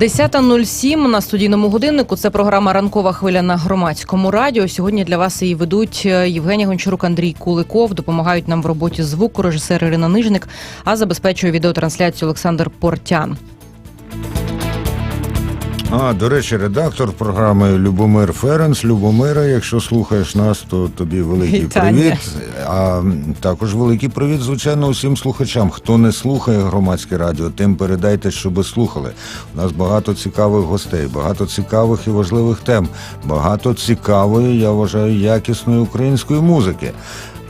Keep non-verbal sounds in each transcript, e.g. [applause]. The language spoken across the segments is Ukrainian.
10.07 на студійному годиннику. Це програма Ранкова хвиля на громадському радіо. Сьогодні для вас її ведуть е, Євгенія Гончарук, Андрій Куликов. Допомагають нам в роботі звуку режисер Ірина Нижник, а забезпечує відеотрансляцію Олександр Портян. А, до речі, редактор програми Любомир Ференс. Любомира, якщо слухаєш нас, то тобі великий Вітання. привіт. А також великий привіт, звичайно, усім слухачам. Хто не слухає громадське радіо, тим передайте, щоби слухали. У нас багато цікавих гостей, багато цікавих і важливих тем, багато цікавої, я вважаю, якісної української музики.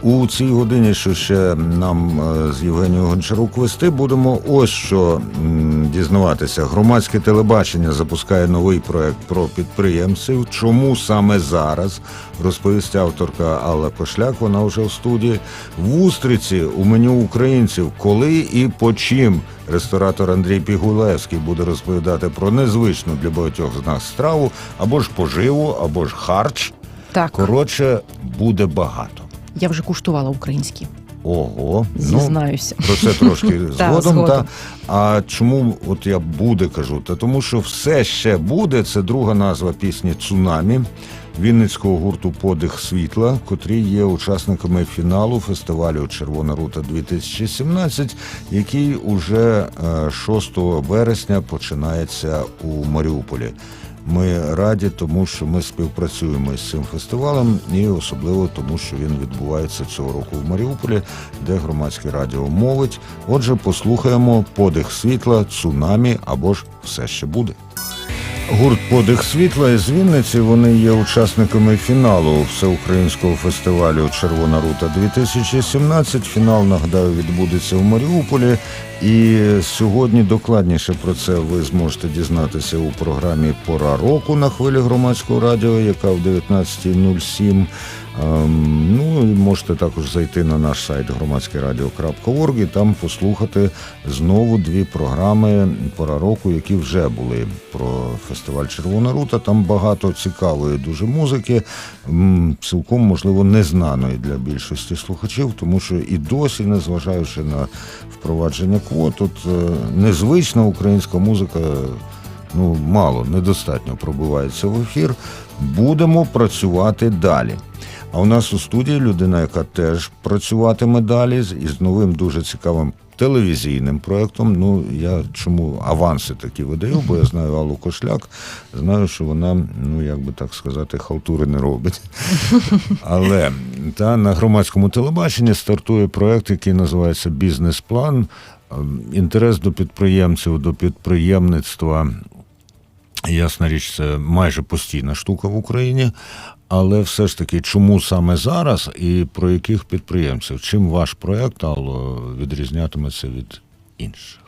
У цій годині, що ще нам е, з Євгенією Гончарук вести, будемо ось що дізнаватися. Громадське телебачення запускає новий проект про підприємців. Чому саме зараз розповість авторка Алла Кошляк? Вона вже в студії в Устриці у меню українців. Коли і по чим ресторатор Андрій Пігулевський буде розповідати про незвичну для багатьох з нас страву або ж поживу, або ж харч. Так, Коротше, буде багато. Я вже куштувала українські. Ого, ну Зізнаюся. про це трошки [laughs] Та, згодом. Та а чому от я буде кажу? Та тому, що все ще буде. Це друга назва пісні Цунамі Вінницького гурту Подих світла, котрі є учасниками фіналу фестивалю Червона рута 2017, який уже е, 6 вересня починається у Маріуполі. Ми раді, тому що ми співпрацюємо з цим фестивалем, і особливо тому, що він відбувається цього року в Маріуполі, де громадське радіо мовить. Отже, послухаємо подих світла, цунамі або ж все ще буде. Гурт Подих світла із Вінниці. Вони є учасниками фіналу всеукраїнського фестивалю Червона рута 2017. Фінал нагадаю відбудеться в Маріуполі. І сьогодні докладніше про це ви зможете дізнатися у програмі Пора року на хвилі громадського радіо, яка в 19.07. Ем, Ну і можете також зайти на наш сайт громадськерадіо.орг і там послухати знову дві програми пора року, які вже були про фестиваль Червона рута. Там багато цікавої дуже музики, цілком можливо незнаної для більшості слухачів, тому що і досі, незважаючи на впровадження тут е, незвична українська музика ну мало, недостатньо пробивається в ефір. Будемо працювати далі. А у нас у студії людина, яка теж працюватиме далі із новим дуже цікавим телевізійним проєктом. Ну я чому аванси такі видаю, бо я знаю Аллу Кошляк, знаю, що вона, ну як би так сказати, халтури не робить. [laughs] Але та на громадському телебаченні стартує проєкт, який називається Бізнес-план. Ем, Інтерес до підприємців, до підприємництва Ясна річ, це майже постійна штука в Україні. Але все ж таки, чому саме зараз і про яких підприємців? Чим ваш проект Алло, відрізнятиметься від інших?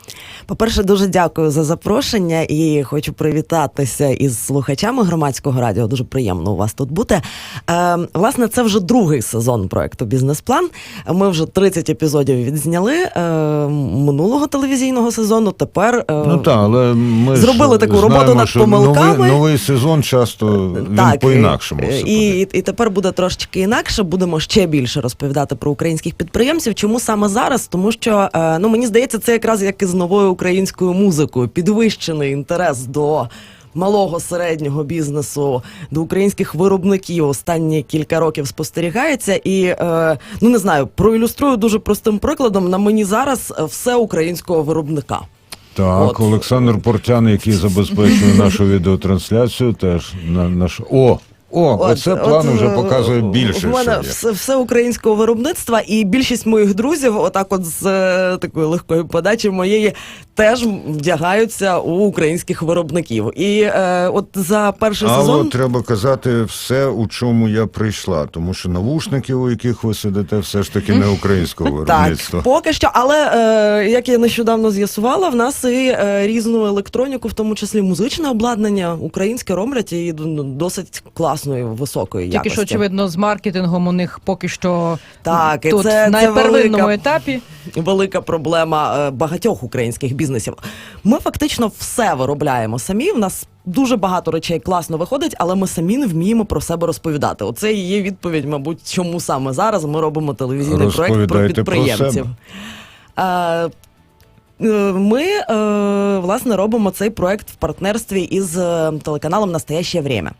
По-перше, дуже дякую за запрошення і хочу привітатися із слухачами громадського радіо. Дуже приємно у вас тут бути. Е, власне, це вже другий сезон проекту Бізнес-план. Ми вже 30 епізодів відзняли е, минулого телевізійного сезону. Тепер е, Ну так, але ми зробили ж таку знаємо, роботу над помилками. Новий, новий сезон часто він е, все І, і, і тепер буде трошечки інакше. Будемо ще більше розповідати про українських підприємців. Чому саме зараз? Тому що е, ну мені здається, це якраз як із новою українською музикою. Підвищений інтерес до. Малого середнього бізнесу до українських виробників останні кілька років спостерігається, і е, ну не знаю, проілюструю дуже простим прикладом. На мені зараз е, все українського виробника. Так, От. Олександр Портян, який забезпечує нашу [laughs] відеотрансляцію, теж на наш. О! О, оце план от, вже е, показує більше. В мене все, все українського виробництва, і більшість моїх друзів, отак, от з е, такої легкої подачі моєї, теж вдягаються у українських виробників. І е, от за перший Але сезон. треба казати все, у чому я прийшла, тому що навушники, у яких ви сидите, все ж таки не українського Так, виробництва. поки що, але е, як я нещодавно з'ясувала, в нас і е, різну електроніку, в тому числі музичне обладнання, українське роблять і досить класної, високої Тільки якості. що, очевидно, з маркетингом у них поки що Так, і це- на це первинному велика- етапі. велика проблема е, багатьох українських бізнесів. Ми фактично все виробляємо самі. В нас дуже багато речей класно виходить, але ми самі не вміємо про себе розповідати. Оце і є відповідь, мабуть, чому саме зараз ми робимо телевізійний проект про Розповідайте про ми е, власне робимо цей проект в партнерстві із е, телеканалом Настояще время.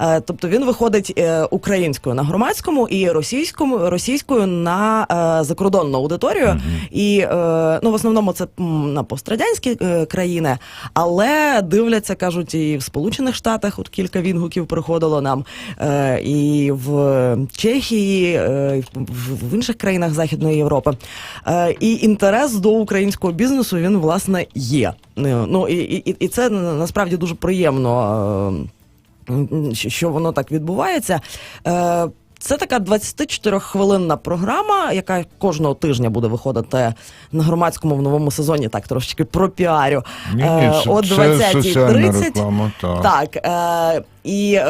Е, тобто він виходить е, українською на громадському і російському російською на е, закордонну аудиторію. І е, ну в основному це на пострадянські е, країни, але дивляться, кажуть, і в Сполучених Штатах от кілька відгуків приходило нам, е, і в Чехії, е, і в, інших країнах Західної Європи. Е, і інтерес до українського бізнесу він власне є. Е, Ну і, і, і це насправді дуже приємно. е, що- воно так відбувається. Е, Це така 24-хвилинна програма, яка кожного тижня буде виходити на громадському в новому сезоні. Так, трошечки про піарю. О 20.30. Так. Так, і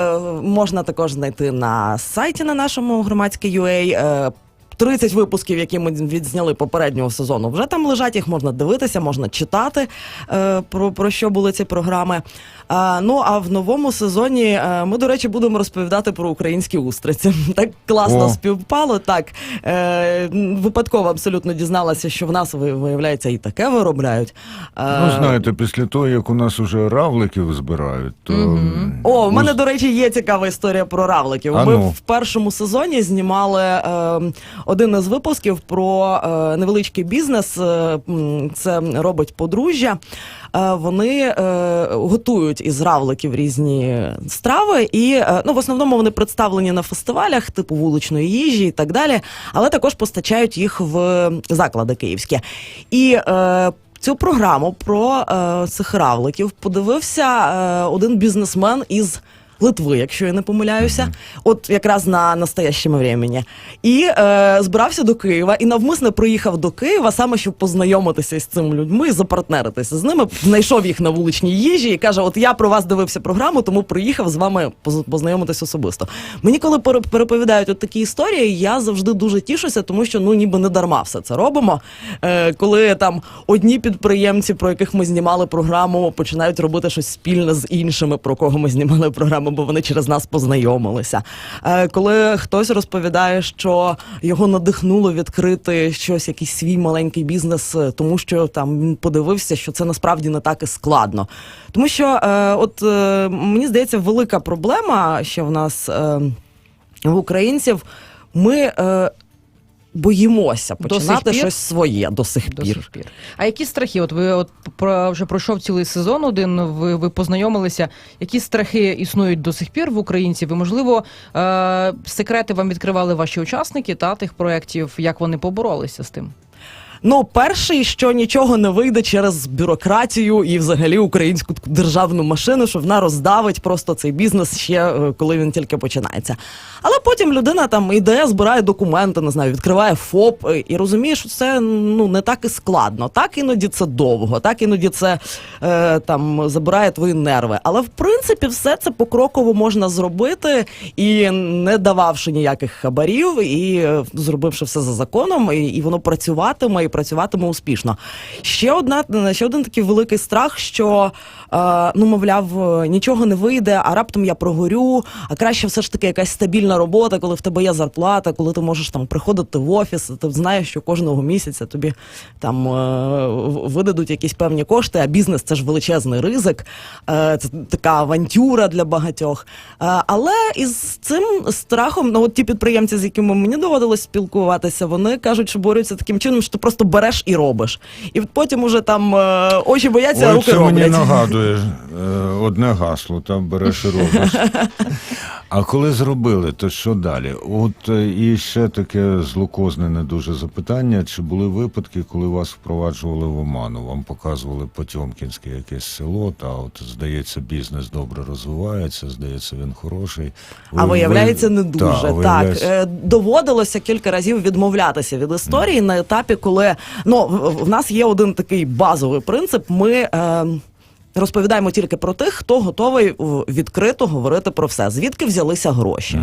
можна також знайти на сайті на нашому громадське UA. Е, 30 випусків, які ми відзняли попереднього сезону, вже там лежать, їх можна дивитися, можна читати е, про, про що були ці програми. А, ну а в новому сезоні е, ми, до речі, будемо розповідати про українські устриці. [laughs] Так класно О. співпало. Так е, випадково абсолютно дізналася, що в нас виявляється і таке виробляють. Е, Ну, знаєте, після того, як у нас уже равликів збирають, то. Мгм. О, в мене, ус- до речі, є цікава історія про равликів. А Ми ну. в першому сезоні знімали е, один із випусків про е, невеличкий бізнес. Е, це робить подружжя. Е, вони готують із равликів різні страви, і ну, в основному вони представлені на фестивалях, типу вуличної їжі і так далі, але також постачають їх в заклади київські. І Цю програму про е, цих равликів подивився е, один бізнесмен із Литви, якщо я не помиляюся, от якраз на настоящому времені. І е, збирався до Києва і навмисно приїхав до Києва саме щоб познайомитися з цими людьми, запартнеритися з ними. Знайшов їх на вуличній їжі і каже: От я про вас дивився програму, тому приїхав з вами поз- познайомитись особисто. Мені коли пере- переповідають от такі історії, я завжди дуже тішуся, тому що ну ніби не дарма все це робимо. Е, коли там одні підприємці, про яких ми знімали програму, починають робити щось спільне з іншими, про кого ми знімали програму, бо вони через нас познайомилися. Е, коли хтось розповідає, що його надихнуло відкрити щось, якийсь свій маленький бізнес, е, тому що там він подивився, що це насправді не так і складно. Тому що, е, от мені здається, велика проблема, що в нас. В українців ми боїмося починати щось своє до сих До пір. сих пір. А які страхи? От ви от про вже пройшов цілий сезон один. Ви, ви познайомилися. Які страхи існують до сих пір в українців? І можливо, е- секрети вам відкривали ваші учасники та тих проєктів, як вони поборолися з тим? Ну, перший, що нічого не вийде через бюрократію і взагалі українську державну машину, що вона роздавить просто цей бізнес ще е, коли він тільки починається. Але потім людина там іде, збирає документи, не знаю, відкриває ФОП е, і розуміє, що це ну не так і складно. Так іноді це довго, так іноді це е, там забирає твої нерви. Але в принципі все це покроково можна зробити і не дававши ніяких хабарів, і е, зробивши все за законом, і, і воно працюватиме і працюватиме успішно. Ще одна ще один такий великий страх, що е, ну мовляв, е, нічого не вийде, а раптом я прогорю. А краще все ж таки якась стабільна робота, коли в тебе є зарплата, коли ти можеш там приходити в офіс, ти знаєш, що кожного місяця тобі там е, видадуть якісь певні кошти. А бізнес це ж величезний ризик, це така авантюра для багатьох. Але із цим страхом, ну от ті підприємці, з якими мені доводилось спілкуватися, вони кажуть, що борються таким чином, що ти просто береш і робиш. І потім уже там е, очі бояться, а руки це мені роблять. нагадує е, одне гасло, там береш і робиш. [laughs] А коли зробили, то що далі? От е, і ще таке злокозне не дуже запитання. Чи були випадки, коли вас впроваджували в оману? Вам показували Потьомкінське якесь село, та от здається, бізнес добре розвивається, здається, він хороший. А виявляється, ви- не дуже. Та, так, виявляється- Е, доводилося кілька разів відмовлятися від історії на етапі, коли ну в, в нас є один такий базовий принцип. Ми. Е, розповідаємо тільки про тих, хто готовий відкрито говорити про все. Звідки взялися гроші,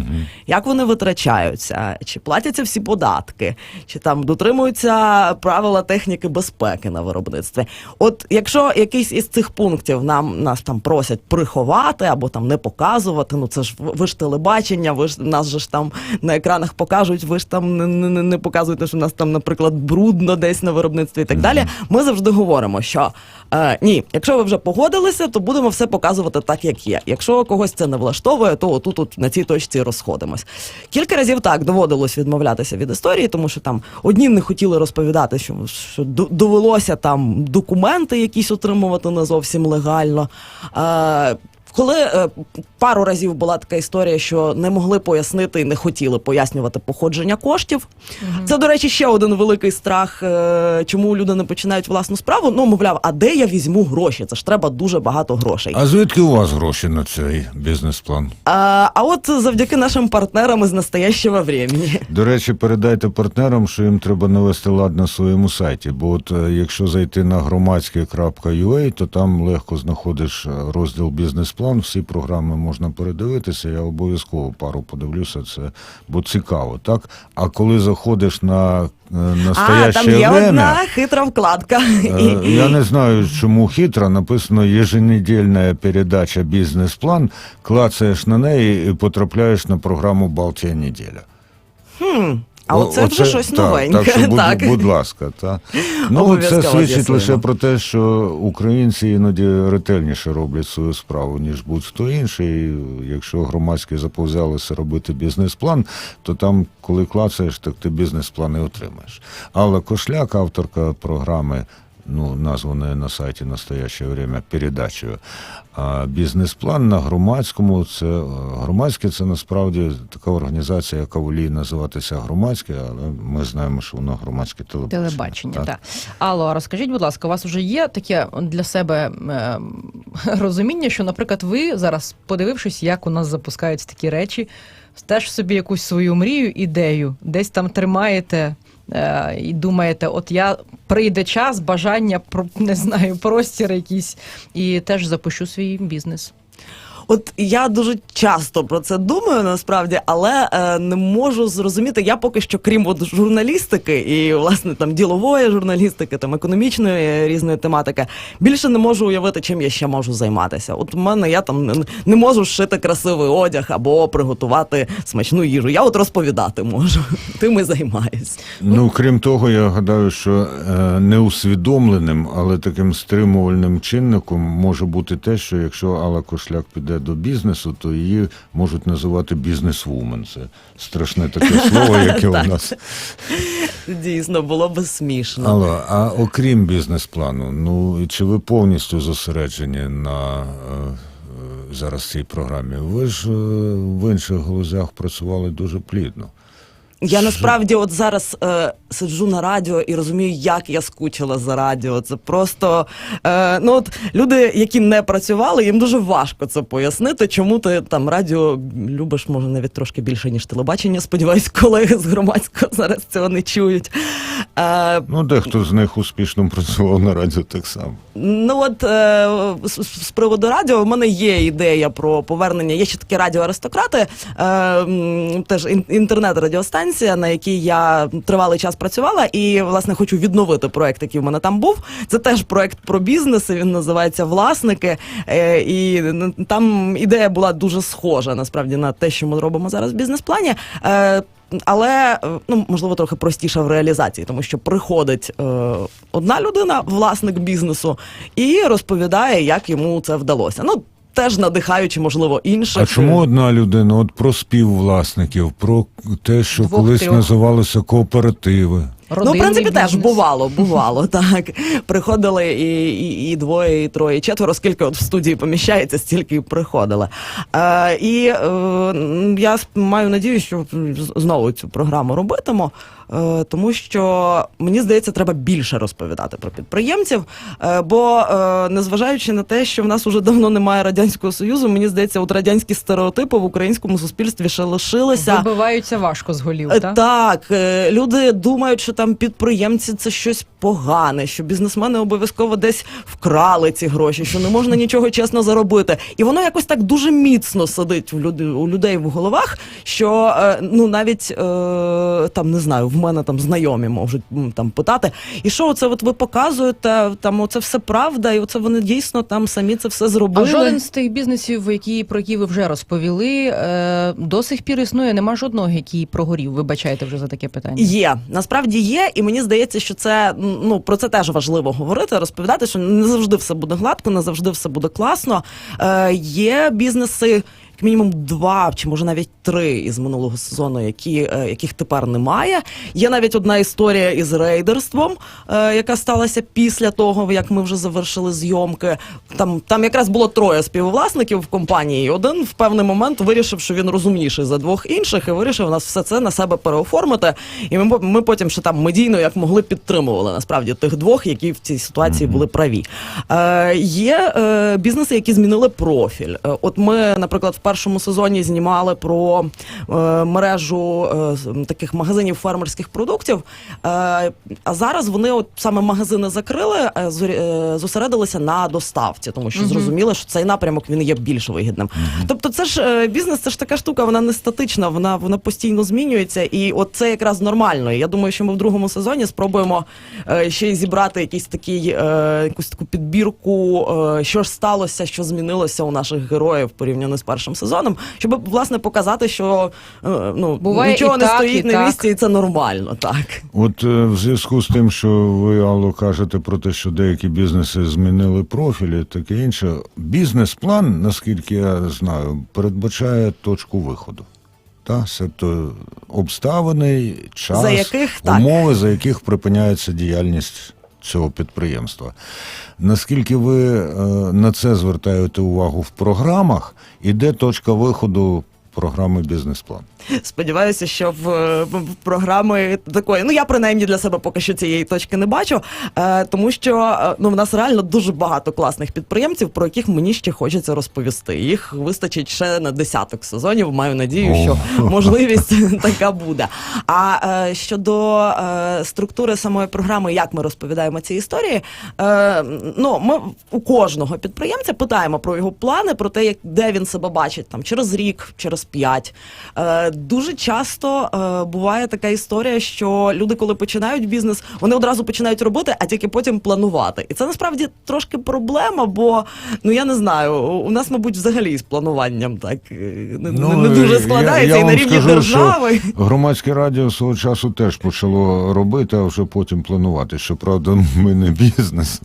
як вони витрачаються, чи платяться всі податки, чи там дотримуються правила техніки безпеки на виробництві. От якщо якийсь із цих пунктів нам нас там просять приховати або там не показувати, ну це ж ви ж телебачення, ви ж нас же ж там на екранах покажуть, ви ж там не, не, не показуєте, що в нас там, наприклад, брудно десь на виробництві і так далі. Ми завжди говоримо, що е, ні, якщо ви вже погодилися, то будемо все показувати так, як є. Якщо когось це не влаштовує, то отут от на цій точці розходимось. Кілька разів так доводилось відмовлятися від історії, тому що там одні не хотіли розповідати, що, що довелося там документи якісь отримувати не зовсім легально. Е, коли е, пару разів була така історія, що не могли пояснити і не хотіли пояснювати походження коштів. Це, до речі, ще один великий страх, е, чому люди не починають власну справу. Ну, мовляв, а де я візьму гроші? Це ж треба дуже багато грошей. А звідки у вас гроші на цей бізнес-план? А, а от завдяки нашим партнерам із настоящого времени. До речі, передайте партнерам, що їм треба навести лад на своєму сайті. Бо от е, якщо зайти на громадське.ua, то там легко знаходиш е, розділ бізнес-план. Всі програми можна передивитися. Я обов'язково пару подивлюся це, бо цікаво, так? А коли заходиш на е, А, там є время, одна хитра вкладка. Е, Я не знаю, чому хитро. Написано еженедільна передача бізнес-план. Клацаєш на неї і потрапляєш на програму Балтія неділя. Хм, а ну, оце вже щось та, новеньке. Так, що, будь, так. будь ласка, та. Ну, [laughs] це свідчить лише про те, що українці іноді ретельніше роблять свою справу, ніж будь-хто інший. Якщо громадські заповзялися робити бізнес-план, то там, коли клацаєш, так ти бізнес-план і отримаєш. Алла Кошляк, авторка програми. Ну, названої на сайті настояще время передачею. А бізнес-план на громадському це громадське це насправді така організація, яка воліє називатися громадське, але ми знаємо, що воно громадське телебачення. Телебачення, так. Алло, а розкажіть, будь ласка, у вас вже є таке для себе е, розуміння, що, наприклад, ви зараз, подивившись, як у нас запускаються такі речі, теж собі якусь свою мрію, ідею, десь там тримаєте і думаєте, от я прийде час, бажання, про не знаю, простір якийсь, і теж запущу свій бізнес. От я дуже часто про це думаю насправді, але е, не можу зрозуміти. Я поки що, крім от журналістики і власне там ділової журналістики, там економічної різної тематики, більше не можу уявити, чим я ще можу займатися. От у мене я там не, не можу шити красивий одяг або приготувати смачну їжу. Я от розповідати можу. [laughs] Тим і займаюсь. Ну, крім того, я гадаю, що е, неусвідомленим, але таким стримувальним чинником може бути те, що якщо Алла Кошляк піде до бізнесу, то її можуть називати бізнесвумен. Це страшне таке слово, яке у нас. Дійсно, було би смішно. Але а окрім бізнес-плану, ну чи ви повністю зосереджені на е, е, зараз цій програмі? Ви ж е, в інших галузях працювали дуже плідно. Я насправді от зараз е, сиджу на радіо і розумію, як я скучила за радіо. Це просто е, ну от люди, які не працювали, їм дуже важко це пояснити, чому ти там радіо любиш, може навіть трошки більше ніж телебачення. Сподіваюсь, колеги з громадського зараз цього не чують. Е, Ну, дехто з них успішно працював на радіо так само. Ну от е, з, з- приводу радіо, в мене є ідея про повернення. Є ще такі радіоаристократи, е, теж ін- інтернет-радіостанція, на якій я тривалий час працювала, і власне хочу відновити проект, який в мене там був. Це теж проект про бізнес. Він називається Власники. Е, і там ідея була дуже схожа насправді на те, що ми робимо зараз в бізнес-плані. Е, але ну можливо трохи простіша в реалізації, тому що приходить е, одна людина, власник бізнесу, і розповідає, як йому це вдалося. Ну теж надихаючи, можливо, інших. А чому одна людина? От про співвласників, про те, що Двох, колись трьох. називалися кооперативи. Ну, в принципі, теж бувало, [laughs] бувало. Так приходили і, і, і двоє, і троє, і четверо, скільки от в студії поміщається, стільки і приходили. Е, і е, я маю надію, що знову цю програму робитиму. Е, тому що мені здається, треба більше розповідати про підприємців. Е, бо е, незважаючи на те, що в нас уже давно немає радянського союзу, мені здається, от радянські стереотипи в українському суспільстві ще лишилися. Вибиваються важко з голів, так? Так, люди думають, що там підприємці це щось погане, що бізнесмени обов'язково десь вкрали ці гроші, що не можна нічого чесно заробити. І воно якось так дуже міцно сидить у люди у людей в головах, що ну навіть там не знаю, в мене там знайомі можуть там питати, і що оце от ви показуєте? Там оце все правда, і оце вони дійсно там самі це все зробили. А жоден з тих бізнесів, які про які ви вже розповіли, е, до сих пір існує. Нема жодного, який прогорів. Вибачайте вже за таке питання. Є насправді є, і мені здається, що це ну про це теж важливо говорити, розповідати, що не завжди все буде гладко, не завжди все буде класно. Е, є бізнеси. Як Мінімум два чи може навіть три із минулого сезону, які, е, яких тепер немає. Є навіть одна історія із рейдерством, е, яка сталася після того, як ми вже завершили зйомки. Там, там якраз було троє співвласників в компанії. Один в певний момент вирішив, що він розумніший за двох інших, і вирішив нас все це на себе переоформити. І ми, ми потім ще там медійно як могли підтримували насправді тих двох, які в цій ситуації були праві. Е, є е, бізнеси, які змінили профіль. Е, от ми, наприклад, в першому сезоні знімали про е, мережу е, таких магазинів фермерських продуктів. Е, а зараз вони, от саме магазини закрили, зосередилися на доставці, тому що зрозуміли, що цей напрямок він є більш вигідним. Тобто, це ж бізнес, це ж така штука, вона не статична, вона, вона постійно змінюється, і от це якраз нормально. Я думаю, що ми в другому сезоні спробуємо ще й зібрати якийсь такий, якусь таку підбірку, що ж сталося, що змінилося у наших героїв порівняно з першим сезоном, щоб власне показати, що е, ну Буває нічого і не так, стоїть і на так. місці, і це нормально, так. От е, в зв'язку з тим, що ви, Алло, кажете про те, що деякі бізнеси змінили профілі, таке інше. Бізнес-план, наскільки я знаю, передбачає точку виходу. Та, себто обставини, час, За яких, так. умови, за яких припиняється діяльність цього підприємства. Наскільки ви е, на це звертаєте увагу в програмах, і де точка виходу програми бізнес-план? Сподіваюся, що в, в програми такої, ну я принаймні для себе поки що цієї точки не бачу, е, тому що е, ну в нас реально дуже багато класних підприємців, про яких мені ще хочеться розповісти. Їх вистачить ще на десяток сезонів. Маю надію, що можливість [laughs] така буде. А е, щодо е, структури самої програми, як ми розповідаємо ці історії, е, ну ми у кожного підприємця питаємо про його плани, про те, як де він себе бачить там через рік, через п'ять. Е, дуже часто е, буває така історія, що люди, коли починають бізнес, вони одразу починають робити, а тільки потім планувати. І це насправді трошки проблема, бо ну я не знаю, у нас, мабуть, взагалі з плануванням так е, не, не, не дуже Ну, я- складається я і на рівні скажу, держави. Що громадське радіо свого часу теж почало робити, а вже потім планувати. Щоправда, [laughs] ми не бізнес,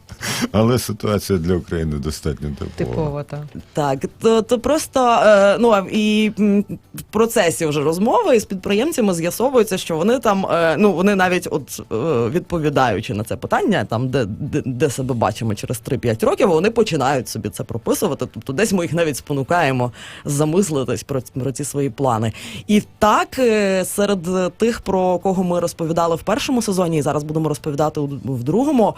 але ситуація для України достатньо типова. Типово, так. Так, то, то просто е, ну а і в процесі вже розмови із підприємцями з'ясовується, що вони там, е, ну вони навіть от е, відповідаючи на це питання, там де, де, де себе бачимо через 3-5 років, вони починають собі це прописувати. Тобто, десь ми їх навіть спонукаємо замислитись про, про ці свої плани. І так е, серед тих, про кого ми розповідали в першому сезоні, і зараз будемо розповідати в другому,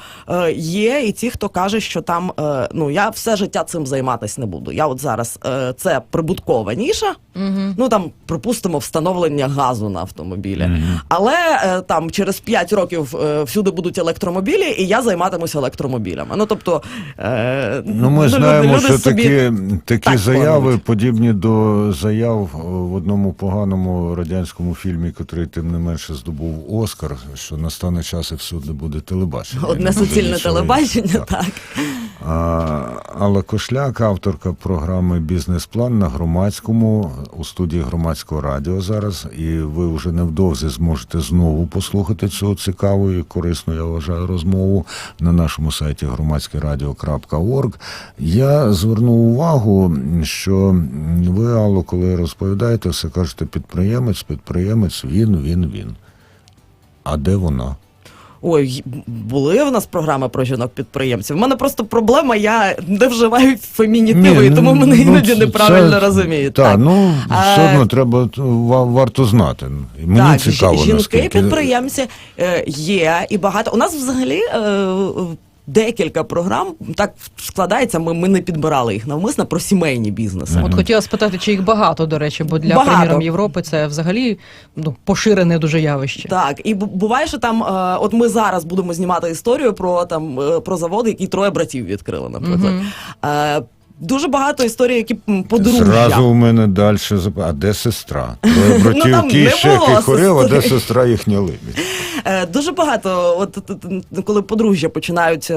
є і ті, хто каже, що там ну я все життя цим займатися не буду. Я от зараз це прибуткова ніша. Угу. Ну там припустимо встановлення газу на автомобілі. Але е, там через 5 років е, всюди будуть електромобілі, і я займатимуся електромобілями. Ну тобто, е, Ну, ми люди- знаємо, люди що собі- такі, такі так заяви планують. подібні до заяв в одному поганому радянському фільмі, який тим не менше здобув Оскар, що настане час і всюди буде телебачення. Одне суцільне телебачення, іншого. так. А, Алла Кошляк, авторка програми Бізнес-план на громадському у студії громадського радіо зараз. І ви вже невдовзі зможете знову послухати цю цікаву і корисну, я вважаю, розмову на нашому сайті громадськерадіо.орг. Я звернув увагу, що ви, Алло, коли розповідаєте, все кажете підприємець, підприємець, він, він, він. А де вона? Ой, були в нас програми про жінок-підприємців. У мене просто проблема, я не вживаю фемінітиви, Ні, тому ну, мене ну, іноді це- неправильно це- розуміють. Так, ну А, все одно треба ва- варто знати. Мені так, цікаво, жі- жінки наскільки підприємці е, є і багато. У нас взагалі. Е, Декілька програм так складається. Ми, ми не підбирали їх навмисно про сімейні бізнеси. От хотіла спитати, чи їх багато, до речі, бо для Багато. приміром Європи це взагалі ну, поширене дуже явище. Так, і бу- буває, що там, е, от ми зараз будемо знімати історію про там е, про заводи, які троє братів відкрили, наприклад. Е, дуже багато історій, які подружжя. Зразу у мене далі А де сестра? Троє [laughs] братів Ну, там не Кіщек було Хорив, а де сестра їхня Либідь? Е, Дуже багато, от т- т- коли подружжя починають е,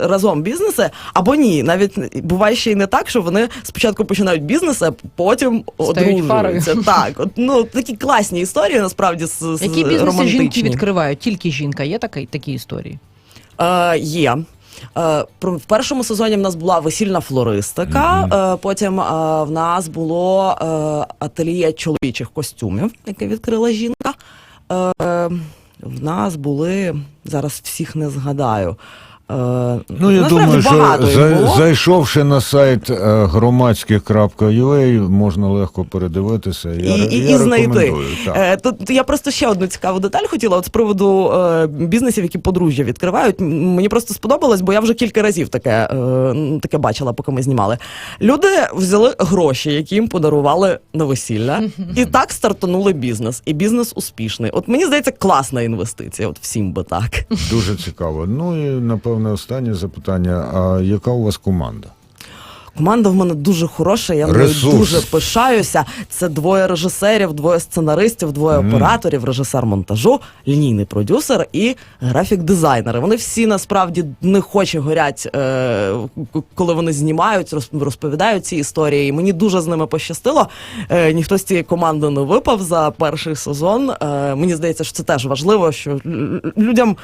разом бізнеси, або ні, навіть буває ще й не так, що вони спочатку починають бізнес, а потім одружуються. Так, от, ну такі класні історії, насправді з, з Які бізнеси романтичні. жінки відкривають? Тільки жінка. Є такі, такі історії? Е, є. Е, В першому сезоні в нас була весільна флористика. е, Потім е, в нас було ательє чоловічих костюмів, яке відкрила жінка. В нас були зараз всіх не згадаю. Е, Ну, я думаю, що за- зайшовши на сайт е, громадських.ua, можна легко передивитися. Я, і, і, я і знайти. так. Е, тут я просто ще одну цікаву деталь хотіла. От з приводу бізнесів, які подружжя відкривають. Мені просто сподобалось, бо я вже кілька разів таке, таке бачила, поки ми знімали. Люди взяли гроші, які їм подарували на весілля, і [laughs] так стартанули бізнес. І бізнес успішний. От мені здається, класна інвестиція. От всім би так. Дуже цікаво. Ну і напевне останнє запитання: а яка у вас команда? Команда в мене дуже хороша, я нею дуже пишаюся. Це двоє режисерів, двоє сценаристів, двоє Мгм. операторів, режисер монтажу, лінійний продюсер і графік-дизайнери. Вони всі насправді неохоче горять, е, коли вони знімають, роз- розповідають ці історії. І мені дуже з ними пощастило. Е, ніхто з цієї команди не випав за перший сезон. Е, мені здається, що це теж важливо, що лю- людям.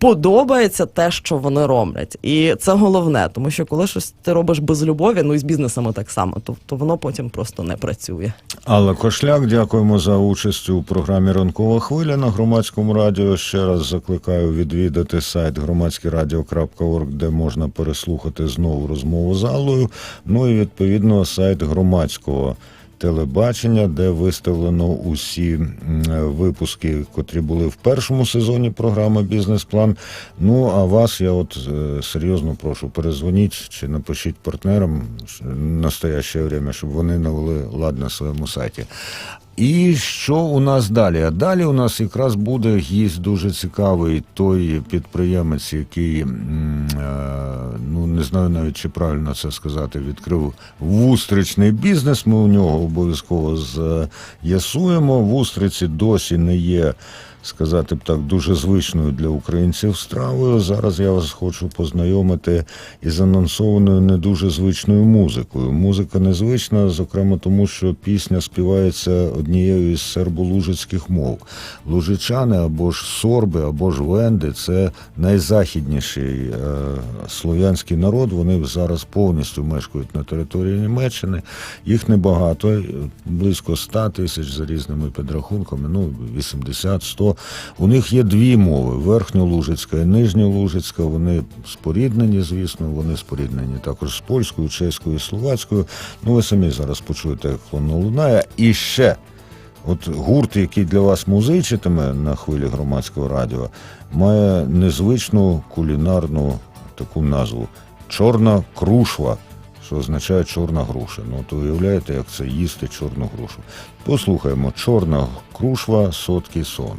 Подобається те, що вони роблять, і це головне, тому що коли щось ти робиш без любові, ну і з бізнесами так само, то, воно потім просто не працює. Алла Кошляк, дякуємо за участь у програмі Ранкова хвиля на громадському радіо. Ще раз закликаю відвідати сайт громадськерадіо.орг, де можна переслухати знову розмову з Аллою. Ну і відповідно сайт громадського. Телебачення, де виставлено усі випуски, котрі були в першому сезоні програми Бізнес-план. Ну а вас я от е, серйозно прошу, перезвоніть чи напишіть партнерам в настояще время, щоб вони навели лад на своєму сайті. І що у нас далі? А далі у нас якраз буде гість дуже цікавий той підприємець, який е, ну не знаю навіть чи правильно це сказати, відкрив вустричний бізнес. Ми у нього обов'язково з'ясуємо. Вустриці досі не є. Сказати б так, дуже звичною для українців стравою. Зараз я вас хочу познайомити із анонсованою не дуже звичною музикою. Музика незвична, зокрема тому, що пісня співається однією із сербо-лужицьких мов. Лужичани або ж сорби, або ж венди це найзахідніший е, слов'янський народ. Вони зараз повністю мешкають на території Німеччини. Їх небагато, близько 100 тисяч за різними підрахунками, ну 80-100. У них є дві мови: верхньолужицька і нижньолужицька. Вони споріднені, звісно, вони споріднені також з польською, чеською, словацькою. Ну, ви самі зараз почуєте, як воно лунає. І ще. От гурт, який для вас музичитиме на хвилі громадського радіо, має незвичну кулінарну таку назву Чорна крушва, що означає чорна груша. Ну, то уявляєте, як це їсти чорну грушу. Послухаємо, чорна крушва, сотки сон.